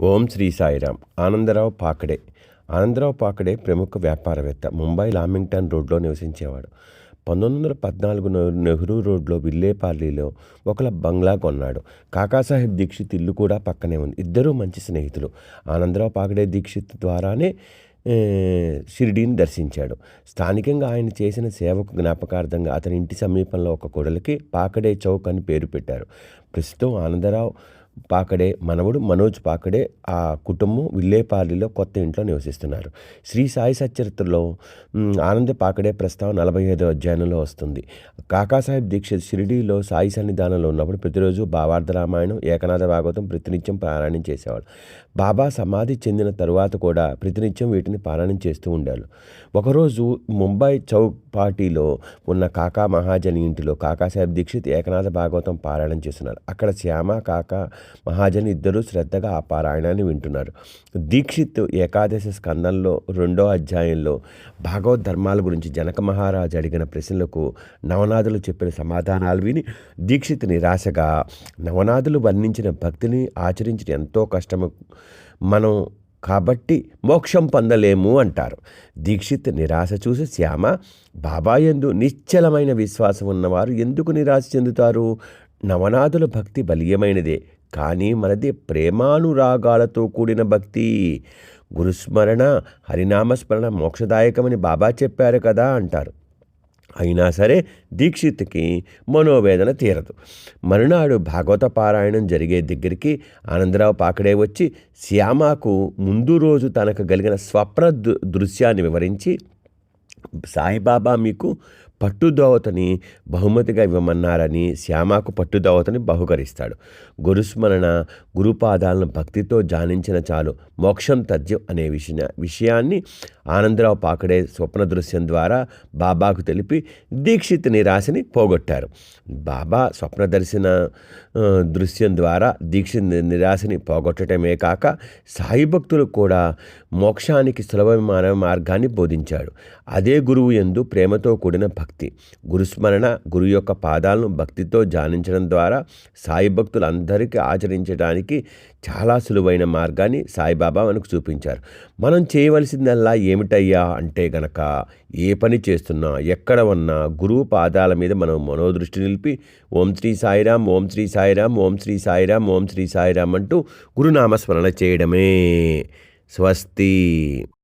ఓం శ్రీ సాయిరామ్ ఆనందరావు పాకడే. ఆనందరావు పాకడే ప్రముఖ వ్యాపారవేత్త. ముంబై లామింగ్టన్ రోడ్లో నివసించేవాడు. పంతొమ్మిది వందల పద్నాలుగు నెహ్రూ రోడ్లో విల్లేపార్లీలో ఒకల బంగ్లా కొన్నాడు. కాకాసాహెబ్ దీక్షిత్ ఇల్లు కూడా పక్కనే ఉంది. ఇద్దరూ మంచి స్నేహితులు. ఆనందరావు పాకడే దీక్షిత్ ద్వారానే షిరిడీని దర్శించాడు. స్థానికంగా ఆయన చేసిన సేవకు జ్ఞాపకార్థంగా అతని ఇంటి సమీపంలో ఒక కొడలికి పాకడే చౌక్ అని పేరు పెట్టారు. ప్రస్తుతం ఆనందరావు పాకడే మనవడు మనోజ్ పాకడే ఆ కుటుంబం విల్లేపాలిలో కొత్త ఇంట్లో నివసిస్తున్నారు. శ్రీ సాయి సచరిత్రలో ఆనంద పాకడే ప్రస్తావన నలభై ఐదో అధ్యాయంలో వస్తుంది. కాకాసాహెబ్ దీక్షిత్ షిరిడీలో సాయి సన్నిధానంలో ఉన్నప్పుడు ప్రతిరోజు భావార్థ రామాయణం ఏకనాథ భాగవతం ప్రతినిత్యం పారాయణం చేసేవాడు. బాబా సమాధి చెందిన తరువాత కూడా ప్రతినిత్యం వీటిని పారాయణం చేస్తూ ఉండాలి ఒకరోజు ముంబై చౌక్ పార్టీలో ఉన్న కాకా మహాజని ఇంటిలో కాకాసాహెబ్ దీక్షిత్ ఏకనాథ భాగవతం పారాయణం చేస్తున్నారు అక్కడ శ్యామ కాకా మహాజన్ ఇద్దరూ శ్రద్ధగా ఆ పారాయణాన్ని వింటున్నారు. దీక్షిత్ ఏకాదశి స్కందంలో రెండో అధ్యాయంలో భాగవత్ ధర్మాల గురించి జనక మహారాజు అడిగిన ప్రశ్నలకు నవనాథులు చెప్పిన సమాధానాలు విని దీక్షిత్ నిరాశగా నవనాథులు వర్ణించిన భక్తిని ఆచరించిన ఎంతో కష్టము మనం కాబట్టి మోక్షం పొందలేము అంటారు. దీక్షిత్ నిరాశ చూసి శ్యామ బాబా ఎందు నిశ్చలమైన విశ్వాసం ఉన్నవారు ఎందుకు నిరాశ చెందుతారు? నవనాథుల భక్తి బలీయమైనదే. కానీ మనది ప్రేమానురాగాలతో కూడిన భక్తి. గురుస్మరణ హరినామస్మరణ మోక్షదాయకమని బాబా చెప్పారు కదా అంటారు. అయినా సరే దీక్షిత్కి మనోవేదన తీరదు. మరునాడు భాగవత పారాయణం జరిగే దగ్గరికి ఆనందరావు పాకడే వచ్చి శ్యామకు ముందు రోజు తనకు కలిగిన స్వప్న దృశ్యాన్ని వివరించి సాయిబాబా మీకు పట్టుదోవతని బహుమతిగా ఇవ్వమన్నారని శ్యామకు పట్టుదోవతని బహుకరిస్తాడు. గురుస్మరణ గురుపాదాలను భక్తితో జానించిన చాలు. మోక్షం తథ్యం అనే విషయ విషయాన్ని ఆనందరావు పాకడే స్వప్న దృశ్యం ద్వారా బాబాకు తెలిపి దీక్షిత్ నిరాశని పోగొట్టారు. బాబా స్వప్న దర్శన దృశ్యం ద్వారా దీక్షిత్ నిరాశని పోగొట్టడమే కాక సాయి భక్తులు కూడా మోక్షానికి సులభమైన మార్గాన్ని బోధించాడు. అదే గురువు ఎందు ప్రేమతో కూడిన భక్తి భక్తి. గురుస్మరణ గురు యొక్క పాదాలను భక్తితో ధ్యానించడం ద్వారా సాయి భక్తులందరికీ ఆచరించడానికి చాలా సులువైన మార్గాన్ని సాయిబాబా మనకు చూపించారు. మనం చేయవలసిందల్లా ఏమిటయ్యా అంటే గనక ఏ పని చేస్తున్నా ఎక్కడ ఉన్నా గురువు పాదాల మీద మనం మనోదృష్టి నిలిపి ఓం శ్రీ సాయిరామ్ ఓం శ్రీ సాయిరామ్ ఓం శ్రీ సాయిరామ్ ఓం శ్రీ సాయిరామ్ అంటూ గురునామస్మరణ చేయడమే. స్వస్తి.